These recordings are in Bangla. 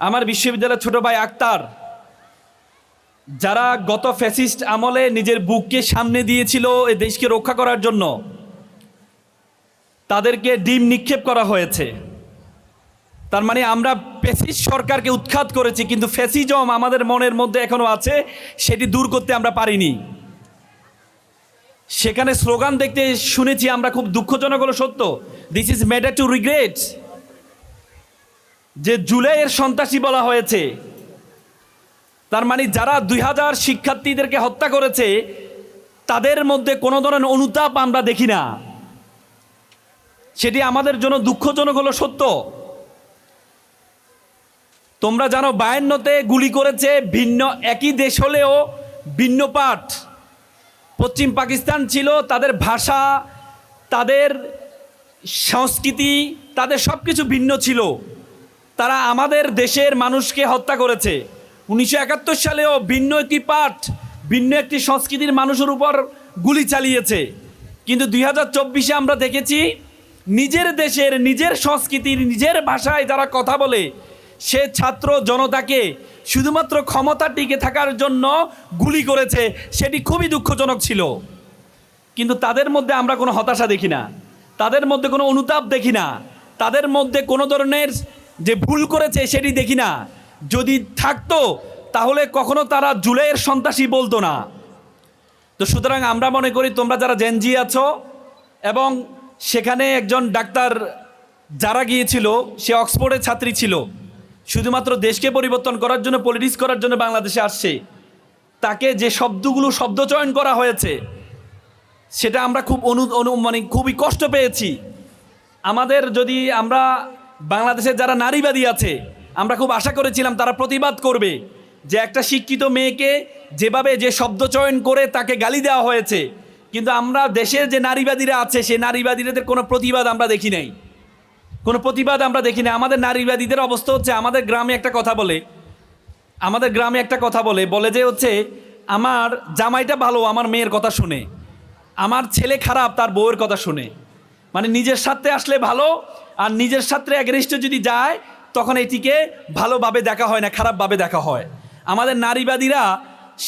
আমার বিশ্ববিদ্যালয়ের ছোট ভাই আক্তার, যারা গত ফ্যাসিস্ট আমলে নিজের বুককে সামনে দিয়েছিল এ দেশকে রক্ষা করার জন্য, তাদেরকে ডিম নিক্ষেপ করা হয়েছে। তার মানে আমরা ফ্যাসিস্ট সরকারকে উৎখাত করেছি, কিন্তু ফ্যাসিজম আমাদের মনের মধ্যে এখনও আছে, সেটি দূর করতে আমরা পারিনি। সেখানে স্লোগান দেখতে শুনেছি, আমরা খুব দুঃখজনক হলো সত্য this is matter to regret যে জুলাইয়ের সন্ত্রাসী বলা হয়েছে। তার মানে যারা দুই হাজার শিক্ষার্থীদেরকে হত্যা করেছে, তাদের মধ্যে কোনো ধরনের অনুতাপ আমরা দেখি না। সেটি আমাদের জন্য দুঃখজনক হলো সত্য। তোমরা জানো বায়ান্নতে গুলি করেছে ভিন্ন একই দেশ হলেও ভিন্ন পাঠ পশ্চিম পাকিস্তান ছিল, তাদের ভাষা, তাদের সংস্কৃতি, তাদের সব কিছু ভিন্ন ছিল। তারা আমাদের দেশের মানুষকে হত্যা করেছে। উনিশশো একাত্তর সালেও ভিন্ন একটি পাঠ, ভিন্ন একটি সংস্কৃতির মানুষের উপর গুলি চালিয়েছে। কিন্তু দুই হাজার চব্বিশে আমরা দেখেছি, নিজের দেশের, নিজের সংস্কৃতির, নিজের ভাষায় যারা কথা বলে, সে ছাত্র জনতাকে শুধুমাত্র ক্ষমতা টিকে থাকার জন্য গুলি করেছে, সেটি খুবই দুঃখজনক ছিল। কিন্তু তাদের মধ্যে আমরা কোনো হতাশা দেখি না। তাদের মধ্যে কোনো অনুতাপ দেখি না। তাদের মধ্যে কোনো ধরনের যে ভুল করেছে সেটি দেখি না। যদি থাকতো, তাহলে কখনো তারা জুলাইয়ের সন্ত্রাসী বলতো না। তো সুতরাং আমরা মনে করি তোমরা যারা জেনজি আছো, এবং সেখানে একজন ডাক্তার যারা গিয়েছিল, সে অক্সফোর্ডের ছাত্রী ছিল। শুধুমাত্র দেশকে পরিবর্তন করার জন্য পলিটিক্স করার জন্য বাংলাদেশে আসছে। তাকে যে শব্দগুলো শব্দচয়ন করা হয়েছে, সেটা আমরা খুব অনু অনু মানে খুবই কষ্ট পেয়েছি। আমাদের যদি আমরা বাংলাদেশের যারা নারীবাদী আছে, আমরা খুব আশা করেছিলাম তারা প্রতিবাদ করবে যে একটা শিক্ষিত মেয়েকে যেভাবে যে শব্দ চয়ন করে তাকে গালি দেওয়া হয়েছে, কিন্তু আমরা দেশের যে নারীবাদীরা আছে, সেই নারীবাদীদের কোনো প্রতিবাদ আমরা দেখি নাই। কোনো প্রতিবাদ আমরা দেখি না আমাদের নারীবাদীদের অবস্থা হচ্ছে, আমাদের গ্রামে একটা কথা বলে, আমাদের গ্রামে একটা কথা বলে বলে যে হচ্ছে, আমার জামাইটা ভালো, আমার মেয়ের কথা শুনে। আমার ছেলে খারাপ, তার বউয়ের কথা শুনে। মানে নিজের সাথে আসলে ভালো, আর নিজের সাথে অ্যাগেনিস্ট যদি যায়, তখন এটিকে ভালোভাবে দেখা হয় না, খারাপভাবে দেখা হয়। আমাদের নারীবাদীরা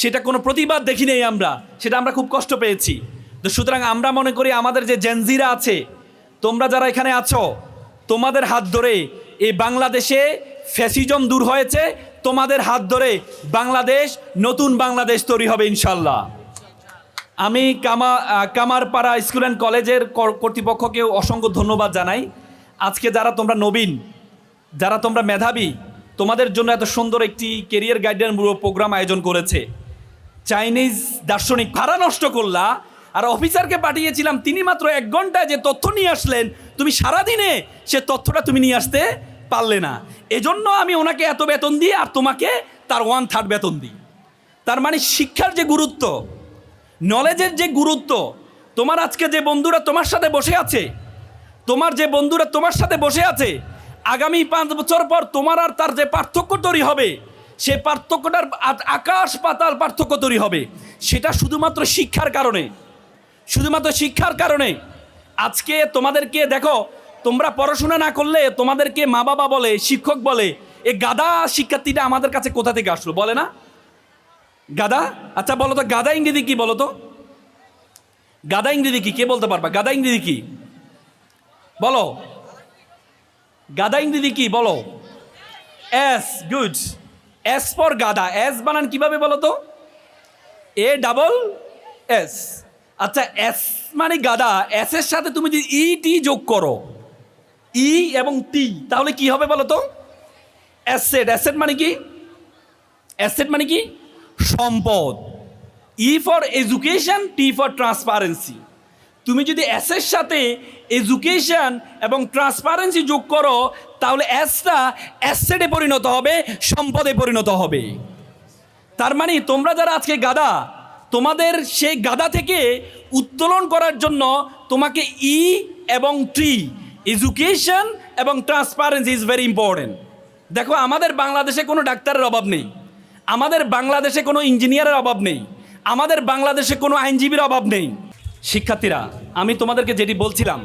সেটা কোনো প্রতিবাদ দেখি নেই আমরা, সেটা আমরা খুব কষ্ট পেয়েছি। তো সুতরাং আমরা মনে করি আমাদের যে জেনজিরা আছে, তোমরা যারা এখানে আছো, তোমাদের হাত ধরে এই বাংলাদেশে ফ্যাসিজম দূর হয়েছে, তোমাদের হাত ধরে বাংলাদেশ, নতুন বাংলাদেশ তৈরি হবে ইনশাল্লাহ। আমি কামা কামারপাড়া স্কুল অ্যান্ড কলেজের কর- কর্তৃপক্ষকে অসংখ্য ধন্যবাদ জানাই। আজকে যারা তোমরা নবীন, যারা তোমরা মেধাবী, তোমাদের জন্য এত সুন্দর একটি কেরিয়ার গাইডেন্স প্রোগ্রাম আয়োজন করেছে। চাইনিজ দার্শনিক ভাড়া নষ্ট করলা, আর অফিসারকে পাঠিয়েছিলাম, তিনি মাত্র এক ঘন্টায় যে তথ্য নিয়ে আসলেন, তুমি সারাদিনে সে তথ্যটা তুমি নিয়ে আসতে পারলে না। এজন্য আমি ওনাকে এত বেতন দিই আর তোমাকে তার ওয়ান থার্ড বেতন দিই। তার মানে শিক্ষার যে গুরুত্ব নলেজের যে গুরুত্ব, তোমার আজকে যে বন্ধুরা তোমার সাথে বসে আছে, তোমার যে বন্ধুরা তোমার সাথে বসে আছে, আগামী পাঁচ বছর পর তোমার আর তার যে পার্থক্য তৈরি হবে, সে পার্থক্যটার আকাশ পাতাল পার্থক্য তৈরি হবে। সেটা শুধুমাত্র শিক্ষার কারণে। শুধুমাত্র শিক্ষার কারণে। আজকে তোমাদেরকে দেখো, তোমরা পড়াশোনা না করলে তোমাদেরকে মা বাবা বলে, শিক্ষক বলে, এ গাদা শিক্ষার্থীটা আমাদের কাছে কোথা থেকে আসলো? বলে না? গাদা? আচ্ছা বলো তো, গাদা ইংরেজি কি বলো তো? গাদা ইংরেজি কি? কে বলতে পারবা? গাদা ইংরেজি কি? বলো। গাদা ইংরেজি কি? বলো। এস গুড এস ফর গাদা। এস বানান কীভাবে বলো তো? এ ডাবল এস আচ্ছা এস মানে গাদা। এস এর সাথে তুমি যদি ই টি যোগ করো ই এবং টি তাহলে কি হবে বলো তো? অ্যাসেট অ্যাসেট মানে কি? অ্যাসেট মানে কি? সম্পদ E for education T for transparency তুমি যদি অ্যাসের সাথে এডুকেশন এবং ট্রান্সপারেন্সি যোগ করো, তাহলে অ্যাসটা অ্যাসেটে পরিণত হবে, সম্পদে পরিণত হবে। তার মানে তোমরা যারা আজকে গাদা, তোমাদের সেই গাদা থেকে উত্তোলন করার জন্য তোমাকে ই এবং টি এডুকেশন এবং ট্রান্সপারেন্সি ইজ ভেরি ইম্পর্টেন্ট দেখো, আমাদের বাংলাদেশে কোনো ডাক্তারের অভাব নেই। আমাদের বাংলাদেশে কোনো ইঞ্জিনিয়ারের অভাব নেই। আমাদের বাংলাদেশে কোনো আইনজীবীর অভাব নেই। শিক্ষার্থীরা, আমি তোমাদেরকে যেটি বলছিলাম,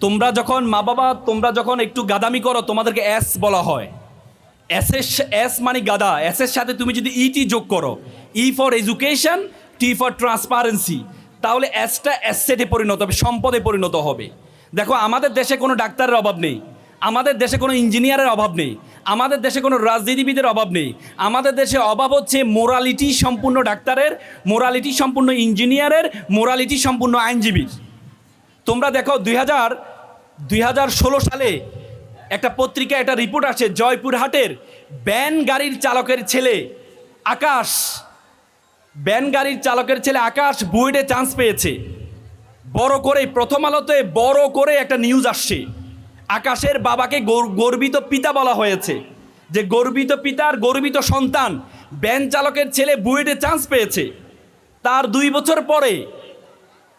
তোমরা যখন মা বাবা, তোমরা যখন একটু গাদামি করো, তোমাদেরকে অ্যাস বলা হয়। এস এস মানে গাদা। এস এর সাথে তুমি যদি ইটি যোগ করো, E for education, T for transparency, তাহলে এসটা অ্যাসেটে পরিণত হবে, সম্পদে পরিণত হবে। দেখো, আমাদের দেশে কোনো ডাক্তারের অভাব নেই। আমাদের দেশে কোনো ইঞ্জিনিয়ারের অভাব নেই। আমাদের দেশে কোনো রাজনীতিবিদের অভাব নেই। আমাদের দেশে অভাব হচ্ছে মোরালিটি সম্পূর্ণ ডাক্তারের মোরালিটি সম্পূর্ণ ইঞ্জিনিয়ারের মোরালিটি সম্পূর্ণ আইনজীবীর। তোমরা দেখো দুই হাজার দুই হাজার ষোলো সালে একটা পত্রিকা একটা রিপোর্ট আসে জয়পুরহাটের ব্যান গাড়ির চালকের ছেলে আকাশ। ব্যান গাড়ির চালকের ছেলে আকাশ বুয়েটে চান্স পেয়েছে। বড় করে, প্রথম আলোতে বড় করে একটা নিউজ আসছে। আকাশের বাবাকে গর- গর্বিত পিতা বলা হয়েছে। যে গর্বিত পিতার গর্বিত সন্তান, ব্যান চালকের ছেলে বুয়েটে চান্স পেয়েছে। তার দুই বছর পরে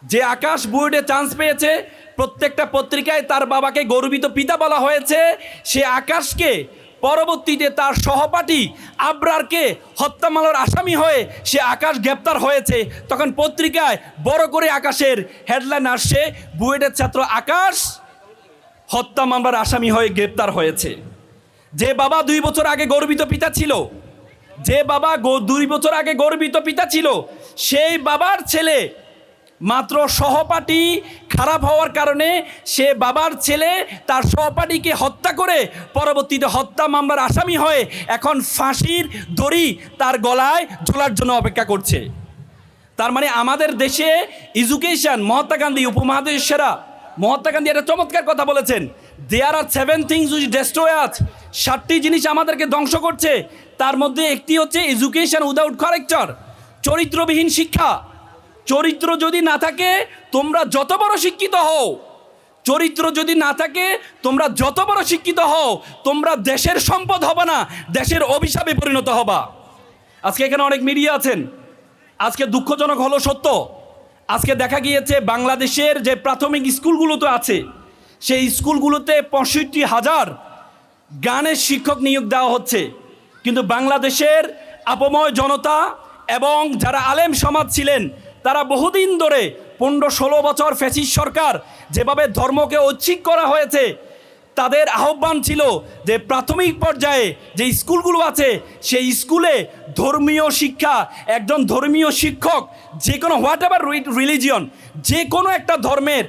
যে আকাশ বুয়েটে চান্স পেয়েছে, প্রত্যেকটা পত্রিকায় তার বাবাকে গর্বিত পিতা বলা হয়েছে। সে আকাশকে পরবর্তীতে তার সহপাঠী আবরারকে হত্যা মামলার আসামি হয়ে সে আকাশ গ্রেপ্তার হয়েছে। তখন পত্রিকায় বড় করে আকাশের হেডলাইন আসছে, বুয়েটের ছাত্র আকাশ হত্যা মামলার আসামি হয়ে গ্রেপ্তার হয়েছে। যে বাবা দুই বছর আগে গর্বিত পিতা ছিল, যে বাবা দুই বছর আগে গর্বিত পিতা ছিল, সেই বাবার ছেলে মাত্র সহপাঠী খারাপ হওয়ার কারণে সে বাবার ছেলে তার সহপাঠীকে হত্যা করে পরবর্তীতে হত্যা মামলার আসামি হয়ে এখন ফাঁসির দড়ি তার গলায় ঝোলার জন্য অপেক্ষা করছে। তার মানে আমাদের দেশে এডুকেশন মহাত্মা গান্ধী উপমহাদেশের সেরা মহাত্মা গান্ধী একটা চমৎকার কথা বলেছেন there are seven things which destroy সাতটি জিনিস আমাদেরকে ধ্বংস করছে। তার মধ্যে একটি হচ্ছে এডুকেশন উইদাউট কারেক্টার চরিত্রবিহীন শিক্ষা। চরিত্র যদি না থাকে, তোমরা যত বড় শিক্ষিত হও। চরিত্র যদি না থাকে, তোমরা যত বড় শিক্ষিত হও, তোমরা দেশের সম্পদ হবে না, দেশের অভিশাপে পরিণত হবা। আজকে এখানে অনেক মিডিয়া আছেন। আজকে দুঃখজনক হলো সত্য। আজকে দেখা গিয়েছে বাংলাদেশের যে প্রাথমিক স্কুলগুলো তো আছে, সেই স্কুলগুলোতে পঁয়ষট্টি হাজার গানের শিক্ষক নিয়োগ দেওয়া হচ্ছে। কিন্তু বাংলাদেশের আপময় জনতা এবং যারা আলেম সমাজ ছিলেন, তারা বহুদিন ধরে পনেরো ষোলো বছর ফ্যাসিস সরকার যেভাবে ধর্মকে ঐচ্ছিক করা হয়েছে তাদের আহ্বান ছিল যে প্রাথমিক পর্যায়ে যে স্কুলগুলো আছে, সেই স্কুলে ধর্মীয় শিক্ষা, একজন ধর্মীয় শিক্ষক, যে কোনো হোয়াট এভার রিলিজিয়ন, যে কোনো একটা ধর্মের,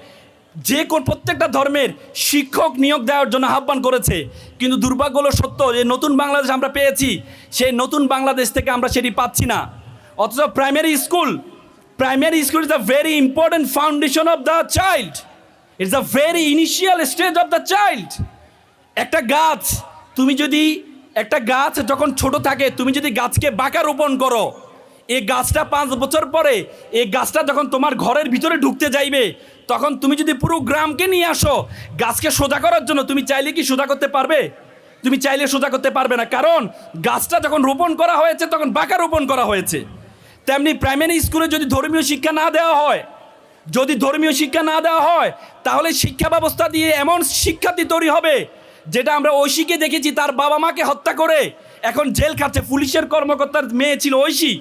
যে কোন প্রত্যেকটা ধর্মের শিক্ষক নিয়োগ দেওয়ার জন্য আহ্বান করেছে। কিন্তু দুর্ভাগ্য হলো সত্য যে নতুন বাংলাদেশ আমরা পেয়েছি, সেই নতুন বাংলাদেশ থেকে আমরা সেটি পাচ্ছি না। অথচ primary school primary school is the very important foundation of the child it's the very initial stage of the child একটা গাছ, তুমি যদি, একটা গাছ যখন ছোট থাকে, তুমি যদি গাছকে বাঁকা রোপণ করো, এই গাছটা পাঁচ বছর পরে, এই গাছটা যখন তোমার ঘরের ভিতরে ঢুকতে যাইবে, তখন তুমি যদি পুরো গ্রামকে নিয়ে আসো, গাছকে সোজা করার জন্য তুমি চাইলে কি সোজা করতে পারবে? তুমি চাইলে সোজা করতে পারবে না, কারণ গাছটা যখন রোপণ করা হয়েছে, তখন বাঁকা রোপণ করা হয়েছে। তেমনি প্রাইমারি স্কুলে যদি ধর্মীয় শিক্ষা না দেওয়া হয় যদি ধর্মীয় শিক্ষা না দেওয়া হয়, তাহলে শিক্ষা ব্যবস্থা দিয়ে এমন শিক্ষার্থী তৈরি হবে, যেটা আমরা ঐশীকে দেখেছি তার বাবা মাকে হত্যা করে। এখন জেল খাচ্ছে, পুলিশের কর্মকর্তার মেয়ে ছিল ঐশী।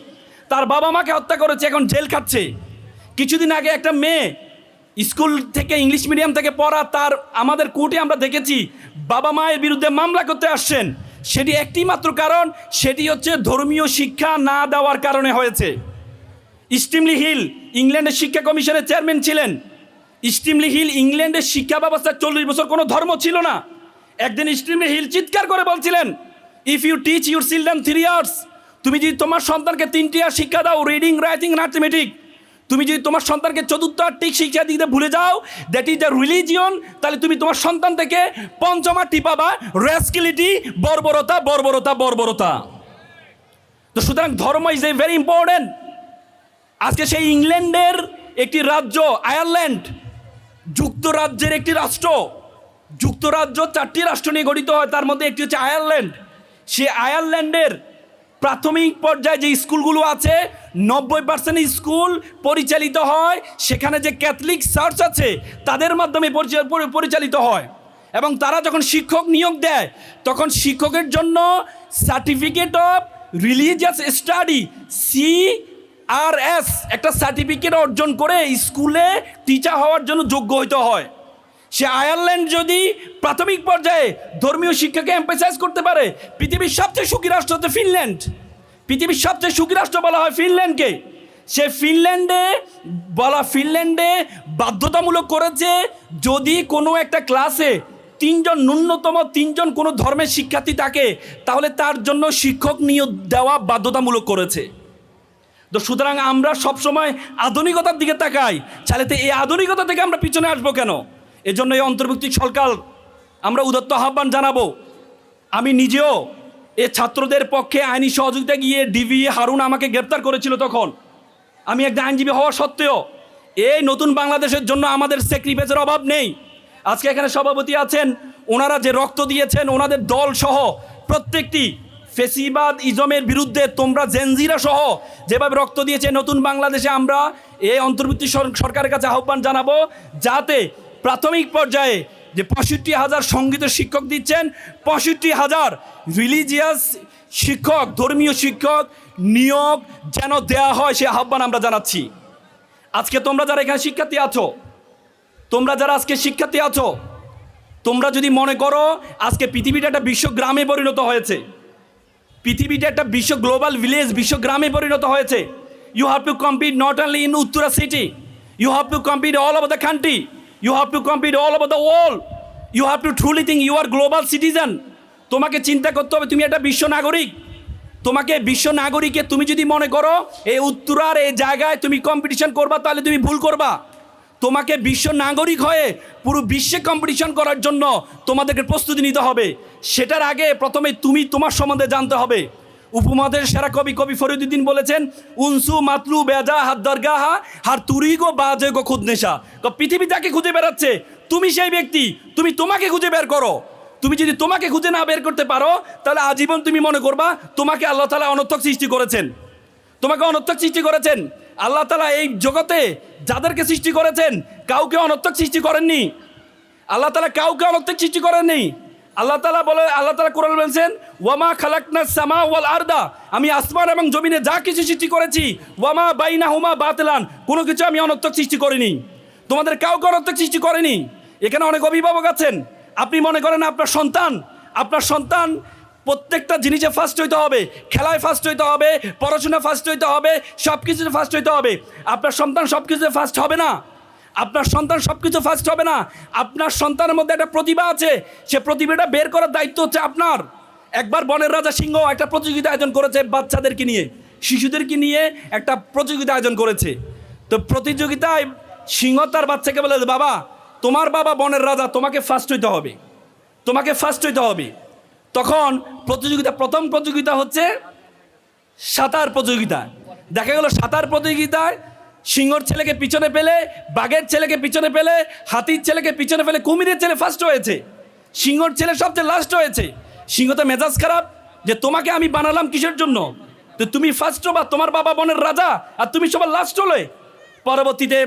তার বাবা মাকে হত্যা করেছে, এখন জেল খাচ্ছে। কিছুদিন আগে একটা মেয়ে স্কুল থেকে ইংলিশ মিডিয়াম থেকে পড়া তার আমাদের কোর্টে আমরা দেখেছি, বাবা মায়ের বিরুদ্ধে মামলা করতে আসছেন। সেটি একটি মাত্র কারণ, সেটি হচ্ছে ধর্মীয় শিক্ষা না দেওয়ার কারণে হয়েছে। স্টিমলি হিল, ইংল্যান্ডের শিক্ষা কমিশনের চেয়ারম্যান ছিলেন। স্টিমলি হিল, ইংল্যান্ডের শিক্ষা ব্যবস্থা চল্লিশ বছর কোনো ধর্ম ছিল না। একদিন স্টিমলি হিল চিৎকার করে বলছিলেন if you teach your children three years তুমি যদি তোমার সন্তানকে তিনটি আর শিক্ষা দাও রিডিং রাইটিং ম্যাথমেটিক তুমি যদি তোমার সন্তানকে চতুর্থ আর ঠিক শিক্ষা দিতে ভুলে যাও দ্যাট ইজ দ্য রিলিজিয়ন তাহলে তুমি তোমার সন্তান থেকে পঞ্চমা টিপাবা রেসকিলিটি বর্বরতা বর্বরতা বর্বরতা। তো সুতরাং ধর্ম ইজ এ ভেরি ইম্পর্টেন্ট আজকে সেই ইংল্যান্ডের একটি রাজ্য, আয়ারল্যান্ড, যুক্তরাজ্যের একটি রাষ্ট্র। যুক্তরাজ্য চারটি রাষ্ট্র নিয়ে গঠিত হয়, তার মধ্যে একটি হচ্ছে আয়ারল্যান্ড। সে আয়ারল্যান্ডের প্রাথমিক পর্যায়ে যে স্কুলগুলো আছে, নব্বই পার্সেন্ট স্কুল পরিচালিত হয়, সেখানে যে ক্যাথলিক চার্চ আছে, তাদের মাধ্যমে পরিচা- পরিচালিত হয়। এবং তারা যখন শিক্ষক নিয়োগ দেয়, তখন শিক্ষকের জন্য certificate of religious study C R S একটা সার্টিফিকেট অর্জন করে স্কুলে টিচার হওয়ার জন্য যোগ্য হইতে হয়। সে আয়ারল্যান্ড যদি প্রাথমিক পর্যায়ে ধর্মীয় শিক্ষাকে এম্পাসাইজ করতে পারে, পৃথিবীর সবচেয়ে সুখী রাষ্ট্র হচ্ছে ফিনল্যান্ড। পৃথিবীর সবচেয়ে সুখী রাষ্ট্র বলা হয় ফিনল্যান্ডকে। সে ফিনল্যান্ডে, বলা ফিনল্যান্ডে বাধ্যতামূলক করেছে যদি কোনো একটা ক্লাসে তিনজন ন্যূনতম তিনজন কোনো ধর্মের শিক্ষার্থী থাকে, তাহলে তার জন্য শিক্ষক নিয়োগ দেওয়া বাধ্যতামূলক করেছে। তো সুতরাং আমরা সবসময় আধুনিকতার দিকে তাকাই। তো এই আধুনিকতা থেকে আমরা পিছনে আসব কেন? এজন্য এই অন্তর্ভুক্তি সরকার, আমরা উদত্ত আহ্বান জানাব। আমি নিজেও এ ছাত্রদের পক্ষে আইনি সহযোগিতা গিয়ে ডিবি হারুন আমাকে গ্রেপ্তার করেছিল তখন। আমি একটা আইনজীবী হওয়া সত্ত্বেও এই নতুন বাংলাদেশের জন্য আমাদের স্যাক্রিফাইসের অভাব নেই। আজকে এখানে সভাপতি আছেন, ওনারা যে রক্ত দিয়েছেন, ওনাদের দল সহ প্রত্যেকটি ফেসিবাদ ইজমের বিরুদ্ধে তোমরা জেনজিরা সহ যেভাবে রক্ত দিয়েছে নতুন বাংলাদেশে আমরা এই অন্তর্বর্তী সরকারের কাছে আহ্বান জানাব যাতে প্রাথমিক পর্যায়ে যে পঁয়ষট্টি হাজার সঙ্গীতের শিক্ষক দিচ্ছেন, পঁয়ষট্টি হাজার রিলিজিয়াস শিক্ষক, ধর্মীয় শিক্ষক নিয়োগ যেন দেয়া হয় সে আহ্বান আমরা জানাচ্ছি। আজকে তোমরা যারা এখানে শিক্ষার্থী আছো, তোমরা যারা আজকে শিক্ষার্থী আছো, তোমরা যদি মনে করো আজকে পৃথিবীটা একটা বিশ্ব গ্রামে পরিণত হয়েছে পৃথিবীটা একটা বিশ্ব গ্লোবাল ভিলেজ, বিশ্ব গ্রামে পরিণত হয়েছে। You have to compete not only in Uttara city you have to compete all over the country you have to compete all over the world you have to truly think you are global citizen তোমাকে চিন্তা করতে হবে, তুমি একটা বিশ্ব নাগরিক। তোমাকে বিশ্ব নাগরিকে তুমি যদি মনে করো, এই উত্তরার এই জায়গায় তুমি কম্পিটিশন করবা, তাহলে তুমি ভুল করবা। তোমাকে বিশ্ব নাগরিক হয়ে পুরো বিশ্বে কম্পিটিশন করার জন্য তোমাদেরকে প্রস্তুতি নিতে হবে। সেটার আগে প্রথমে তুমি তোমার সম্বন্ধে জানতে হবে। উপমহাদেশের সেরা কবি কবি ফরিদুদ্দিন বলেছেন, উনসু মাতলু বেজা হাত দরগাহা, হার তুরিগো বাজে গো খুদনেশা তো পৃথিবী যাকে খুঁজে বেড়াচ্ছে, তুমি সেই ব্যক্তি, তুমি তোমাকে খুঁজে বের করো। তুমি যদি তোমাকে খুঁজে না বের করতে পারো, তাহলে আজীবন তুমি মনে করবা, তোমাকে আল্লাহ তালা অনর্থক সৃষ্টি করেছেন। তোমাকে অনর্থক সৃষ্টি করেছেন। আল্লাহ তালা এই জগতে যাদেরকে সৃষ্টি করেছেন, কাউকে অনর্থক সৃষ্টি করেননি। আল্লাহ তালা কাউকে অনর্থক সৃষ্টি করেননি। আল্লাহ তালা বলে, আল্লাহ তালা কোরআন বলছেন, ওয়ামা খালাকনা সামা ওয়াল আরদা। আমি আসমান এবং জমিনে যা কিছু সৃষ্টি করেছি, ওয়ামা বাইনা হুমা বাতলান। কোনো কিছু আমি অনর্থক সৃষ্টি করিনি। তোমাদের কাউকে অনর্থক সৃষ্টি করেনি। এখানে অনেক অভিভাবক আছেন। আপনি মনে করেন আপনার সন্তান আপনার সন্তান প্রত্যেকটা জিনিসে ফার্স্ট হইতে হবে। খেলায় ফার্স্ট হইতে হবে পড়াশোনা ফার্স্ট হইতে হবে সব কিছুতে ফার্স্ট হইতে হবে। আপনার সন্তান সব কিছুতে ফার্স্ট হবে না? আপনার সন্তান সব কিছু ফার্স্ট হবে না? আপনার সন্তানের মধ্যে একটা প্রতিভা আছে, সে প্রতিভাটা বের করার দায়িত্ব হচ্ছে আপনার। একবার বনের রাজা সিংহ একটা প্রতিযোগিতা আয়োজন করেছে বাচ্চাদেরকে নিয়ে, শিশুদেরকে নিয়ে একটা প্রতিযোগিতা আয়োজন করেছে। তো প্রতিযোগিতায় সিংহ তার বাচ্চাকে বলে, বাবা, তোমার বাবা বনের রাজা, তোমাকে ফার্স্ট হইতে হবে। তোমাকে ফার্স্ট হইতে হবে। তখন প্রতিযোগিতা, প্রথম প্রতিযোগিতা হচ্ছে সাঁতার প্রতিযোগিতা। দেখা গেল সাঁতার প্রতিযোগিতায় সিংহর ছেলেকে পিছনে পেলে বাঘের ছেলেকে পিছনে পেলে হাতির ছেলেকে পিছনে পেলে কুমিরের ছেলে ফার্স্ট হয়েছে। সিংহর ছেলে সবচেয়ে লাস্ট হয়েছে। সিংহ তো মেজাজ খারাপ যে তোমাকে আমি বানালাম কিসের জন্য? তো তুমি ফার্স্ট বা তোমার বাবা বনের রাজা, আর তুমি সবার লাস্ট হলে। পরবর্তীতে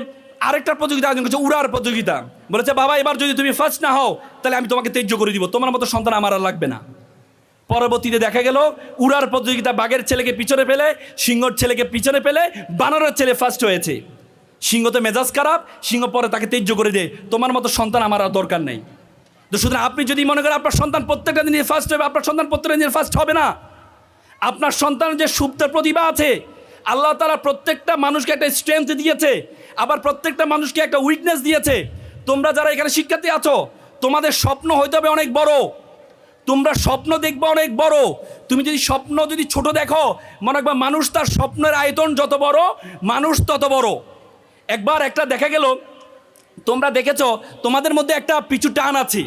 আরেকটা প্রতিযোগিতা আয়োজন করছে, উড়ার প্রতিযোগিতা। বলেছে, বাবা, এবার যদি তুমি ফার্স্ট না হও, তাহলে আমি তোমাকে তেজ্য করে দিব। তোমার মতো সন্তান আমার আর লাগবে না। পরবর্তীতে দেখা গেল, উড়ার প্রতিযোগিতা বাঘের ছেলেকে পিছনে পেলে সিংহর ছেলেকে পিছনে পেলে বানরের ছেলে ফার্স্ট হয়েছে। সিংহ তো মেজাজ খারাপ, সিংহ পরে তাকে তেজ্য করে দেয়, তোমার মতো সন্তান আমার আর দরকার নেই। তো সুতরাং আপনি যদি মনে করেন আপনার সন্তান প্রত্যেকটা দিনে ফার্স্ট হবে, আপনার সন্তান প্রত্যেকটা দিনে ফার্স্ট হবে না। আপনার সন্তানের যে সুপ্ত প্রতিভা আছে, আল্লাহ তালা প্রত্যেকটা মানুষকে একটা স্ট্রেংথ দিয়েছে, আবার প্রত্যেকটা মানুষকে একটা উইকনেস দিয়েছে। তোমরা যারা এখানে শিক্ষার্থী আছো, তোমাদের স্বপ্ন হইতে হবে অনেক বড়। তোমরা স্বপ্ন দেখবে অনেক বড়। তুমি যদি স্বপ্ন যদি ছোট দেখো, মনে রাখবা মানুষ তার স্বপ্নের আয়তন যত বড়, মানুষ তত বড়। একবার একটা দেখা গেল, তোমরা দেখেছ, তোমাদের মধ্যে একটা পিছু টান আছে।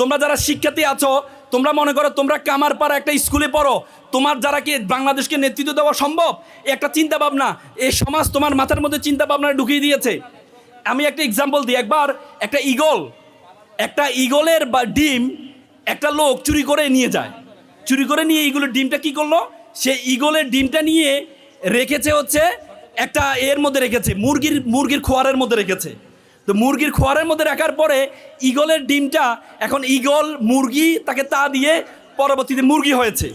তোমরা যারা শিক্ষার্থী আছো, তোমরা মনে করো তোমরা কামার কামারপাড়া একটা স্কুলে পড়ো। তোমার যারা কি বাংলাদেশকে নেতৃত্ব দেওয়া সম্ভব? একটা চিন্তা ভাবনা, এই সমাজ তোমার মাথার মধ্যে চিন্তা ভাবনা ঢুকিয়ে দিয়েছে। আমি একটা এক্সাম্পল দিই, একবার একটা ইগল একটা ইগলের বা ডিম একটা লোক চুরি করে নিয়ে যায়। চুরি করে নিয়ে ইগলের ডিমটা কি করল? সে ইগলের ডিমটা নিয়ে রেখেছে হচ্ছে একটা এর মধ্যে রেখেছে, মুরগির মুরগির খোয়ারের মধ্যে রেখেছে। তো মুরগির খোয়ারের মধ্যে রাখার পরে ইগলের ডিমটা এখন ইগল মুরগি তাকে তা দিয়ে পরবর্তীতে মুরগি হয়েছে।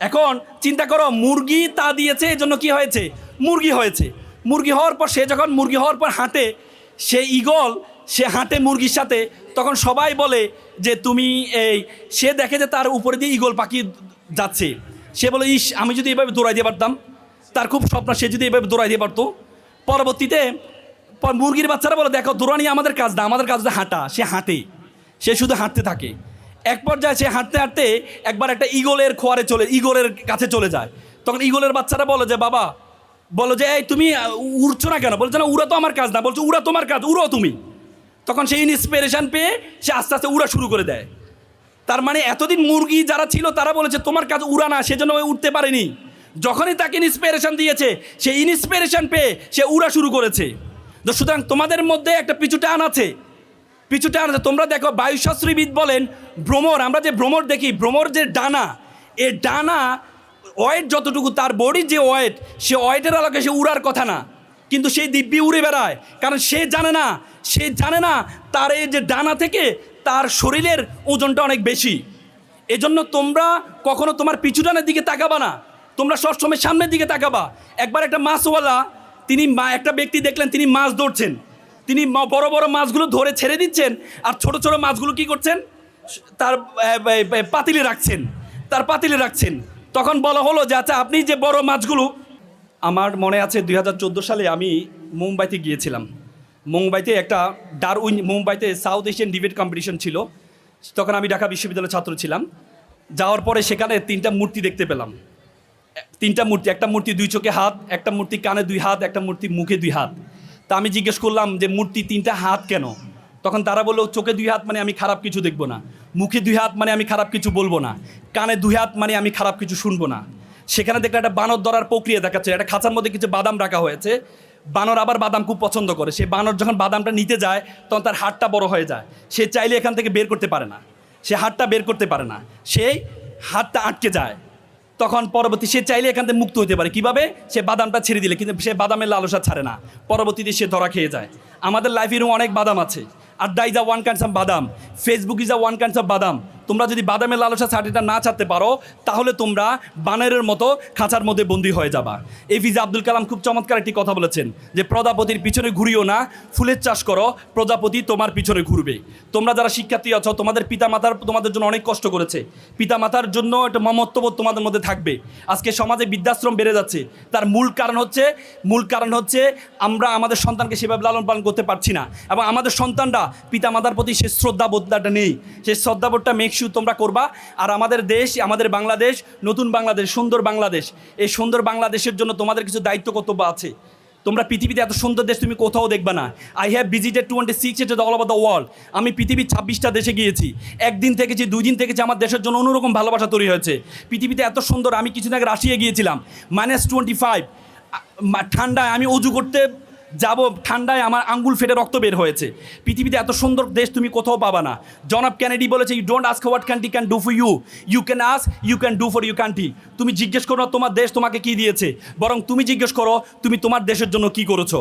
এখন চিন্তা করো, মুরগি তা দিয়েছে এই জন্য কি হয়েছে? মুরগি হয়েছে। মুরগি হওয়ার পর সে যখন মুরগি হওয়ার পর হাঁটে, সে ইগল সে হাঁটে মুরগির সাথে, তখন সবাই বলে যে, তুমি এই, সে দেখে যে তার উপরে দিয়ে ইগল পাখি যাচ্ছে। সে বলে, ইস, আমি যদি এভাবে দৌড়াই দিয়ে পারতাম, তার খুব স্বপ্ন, সে যদি এভাবে দৌড়াই দিয়ে পারতো। পরবর্তীতে মুরগির বাচ্চারা বলে, দেখো, দৌড়ানি আমাদের কাজ না, আমাদের কাজ হাঁটা। সে হাঁটে, সে শুধু হাঁটতে থাকে। এক পর্যায়ে সে হাঁটতে হাঁটতে একবার একটা ইগলের খোয়ারে চলে ইগলের কাছে চলে যায়। তখন ইগলের বাচ্চারা বলে যে, বাবা, বলো যে, এই তুমি উড়ছো না কেন? বলছে, না, উড়া তো আমার কাজ না। বলছো, উড়া তোমার কাজ, উড়ো তুমি। তখন সেই ইন্সপিরেশান পেয়ে সে আস্তে আস্তে উড়া শুরু করে দেয়। তার মানে এতদিন মুরগি যারা ছিল, তারা বলেছে, তোমার কাজ উড়া না, সেজন্য ওই উঠতে পারেনি। যখনই তাকে ইন্সপিরেশান দিয়েছে, সে ইন্সপিরেশান পেয়ে সে উড়া শুরু করেছে। তো সুতরাং তোমাদের মধ্যে একটা পিছু টান আছে। পিছু টান আছে, তোমরা দেখো, বায়ুশাস্ত্রীবিদ বলেন, ভ্রমর, আমরা যে ভ্রমর দেখি, ভ্রমর যে ডানা, এ ডানা ওয়েট যতটুকু, তার বডির যে ওয়েট, সে ওয়েটের আলোকে সে উড়ার কথা না। কিন্তু সেই দিব্যি উড়ে বেড়ায়। কারণ সে জানে না, সে জানে না তার এই যে ডানা থেকে তার শরীরের ওজনটা অনেক বেশি। এজন্য তোমরা কখনো তোমার পিছুটানের দিকে তাকাবা না। তোমরা সবসময় সামনের দিকে তাকাবা। একবার একটা মাছওয়ালা, তিনি মা, একটা ব্যক্তি দেখলেন, তিনি মাছ ধরছেন। তিনি বড় বড় মাছগুলো ধরে ছেড়ে দিচ্ছেন আর ছোট ছোট মাছগুলো কি করছেন? তার পাতিলে রাখছেন। তার পাতিলে রাখছেন। তখন বলা হলো যে আচ্ছা আপনি যে বড় মাছগুলো আমার মনে আছে দুই হাজার চোদ্দ সালে আমি মুম্বাইতে গিয়েছিলাম। মুম্বাইতে একটা ডারউইন, মুম্বাইতে সাউথ এশিয়ান ডিবেট কম্পিটিশন ছিল। তখন আমি ঢাকা বিশ্ববিদ্যালয়ের ছাত্র ছিলাম। যাওয়ার পরে সেখানে তিনটা মূর্তি দেখতে পেলাম। তিনটা মূর্তি, একটা মূর্তি দুই চোখে হাত, একটা মূর্তি কানে দুই হাত, একটা মূর্তি মুখে দুই হাত। তা আমি জিজ্ঞেস করলাম যে, মূর্তি তিনটা হাত কেন? তখন তারা বলল, চোখে দুই হাত মানে আমি খারাপ কিছু দেখব না। মুখে দুই হাত মানে আমি খারাপ কিছু বলব না। কানে দুই হাত মানে আমি খারাপ কিছু শুনব না। সেখানে দেখলে একটা বানর ধরার প্রক্রিয়া দেখাচ্ছে, একটা খাঁচার মধ্যে কিছু বাদাম রাখা হয়েছে। বানর আবার বাদাম খুব পছন্দ করে। সে বানর যখন বাদামটা নিতে যায়, তখন তার হাতটা বড় হয়ে যায়। সে চাইলে এখান থেকে বের করতে পারে না। সে হাতটা বের করতে পারে না। সেই হাতটা আটকে যায়। তখন পরবর্তী সে চাইলে এখান থেকে মুক্ত হতে পারে। কীভাবে? সে বাদামটা ছেড়ে দিলে, কিন্তু সে বাদামের লালসা ছাড়ে না। পরবর্তীতে সে ধরা খেয়ে যায়। আমাদের লাইফে এরকম অনেক বাদাম আছে। আড্ডা is a one kinds of বাদাম Facebook is a one kinds of বাদাম তোমরা যদি বাদামের লালসা ছাড়িটা না ছাড়তে পারো, তাহলে তোমরা বানরের মতো খাঁচার মধ্যে বন্দি হয়ে যাবা। এপিজে আব্দুল কালাম খুব চমৎকার একটি কথা বলেছেন যে, প্রজাপতির পিছনে ঘুরিও না, ফুলের চাষ করো, প্রজাপতি তোমার পিছনে ঘুরবে। তোমরা যারা শিক্ষার্থী আছো, তোমাদের পিতামাতার তোমাদের জন্য অনেক কষ্ট করেছে। পিতামাতার জন্য একটা মমত্ববোধ তোমাদের মধ্যে থাকবে। আজকে সমাজে বৃদ্ধাশ্রম বেড়ে যাচ্ছে। তার মূল কারণ হচ্ছে, মূল কারণ হচ্ছে আমরা আমাদের সন্তানকে সেভাবে লালন পালন করতে পারছি না। এবং আমাদের সন্তানরা পিতামাতার প্রতি সে শ্রদ্ধাবোধটা নেই। সেই শ্রদ্ধাবোধটা মেকশু তোমরা করবা। আর আমাদের দেশ, আমাদের বাংলাদেশ, নতুন বাংলাদেশ, সুন্দর বাংলাদেশ, এই সুন্দর বাংলাদেশের জন্য তোমাদের কিছু দায়িত্ব কর্তব্য আছে। তোমরা পৃথিবীতে এত সুন্দর দেশ তুমি কোথাও দেখবে না। I have visited twenty six it all over the world আমি পৃথিবীর ছাব্বিশটা দেশে গিয়েছি। একদিন থেকেছি, দুই দিন থেকেছি আমার দেশের জন্য অন্যরকম ভালোবাসা তৈরি হয়েছে। পৃথিবীতে এত সুন্দর, আমি কিছুদিন আগে রাশিয়া গিয়েছিলাম। মাইনাস টোয়েন্টি ফাইভ ঠান্ডায় আমি অজু করতে যাব ঠান্ডায় আমার আঙ্গুল ফেটে রক্ত বের হয়েছে। পৃথিবীতে এত সুন্দর দেশ তুমি কোথাও পাবা না। জনাব ক্যানেডি বলেছে you don't ask what country can do for you you can ask you can do for you country তুমি জিজ্ঞেস করো, তোমার দেশ তোমাকে কি দিয়েছে? বরং তুমি জিজ্ঞেস করো, তুমি তোমার দেশের জন্য কি করেছ?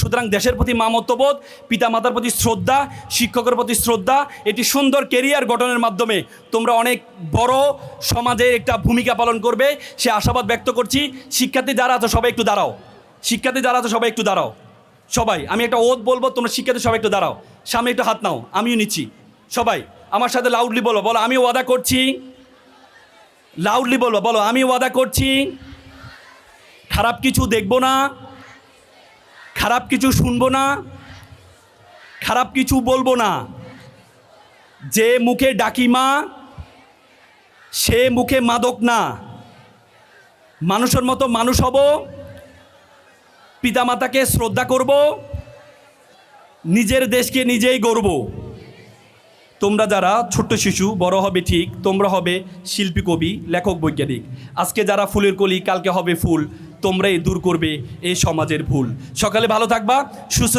সুতরাং দেশের প্রতি মামত্ববোধ, পিতামাতার প্রতি শ্রদ্ধা, শিক্ষকের প্রতি শ্রদ্ধা, এটি সুন্দর কেরিয়ার গঠনের মাধ্যমে তোমরা অনেক বড় সমাজের একটা ভূমিকা পালন করবে। সে আশাবাদ ব্যক্ত করছি, শিক্ষার্থী যারা আছো সবাই একটু দাঁড়াও। শিক্ষার্থী যারা আছো সবাই একটু দাঁড়াও। সবাই, আমি একটা ওত বলব, তোমরা শিক্ষাতে সবাই একটু দাঁড়াও। সামনে একটু হাত নাও, আমিও নিচ্ছি। সবাই, আমার সাথে লাউডলি বলো বলো আমি ওয়াদা করছি। লাউডলি বলো বলো আমি ওয়াদা করছি। খারাপ কিছু দেখব না। খারাপ কিছু শুনব না। খারাপ কিছু বলব না। যে মুখে ডাকি মা, সে মুখে মাদক না। মানুষের মতো মানুষ হব। পিতামাতাকে শ্রদ্ধা করব, নিজের দেশকে নিজেই গড়ব। তোমরা যারা ছোট্ট শিশু, বড় হবে ঠিক, তোমরা হবে শিল্পী, কবি, লেখক, বৈজ্ঞানিক। আজকে যারা ফুলের কলি, কালকে হবে ফুল, তোমরাই দূর করবে এই সমাজের ভুল। সকালে ভালো থাকবা, সুস্থ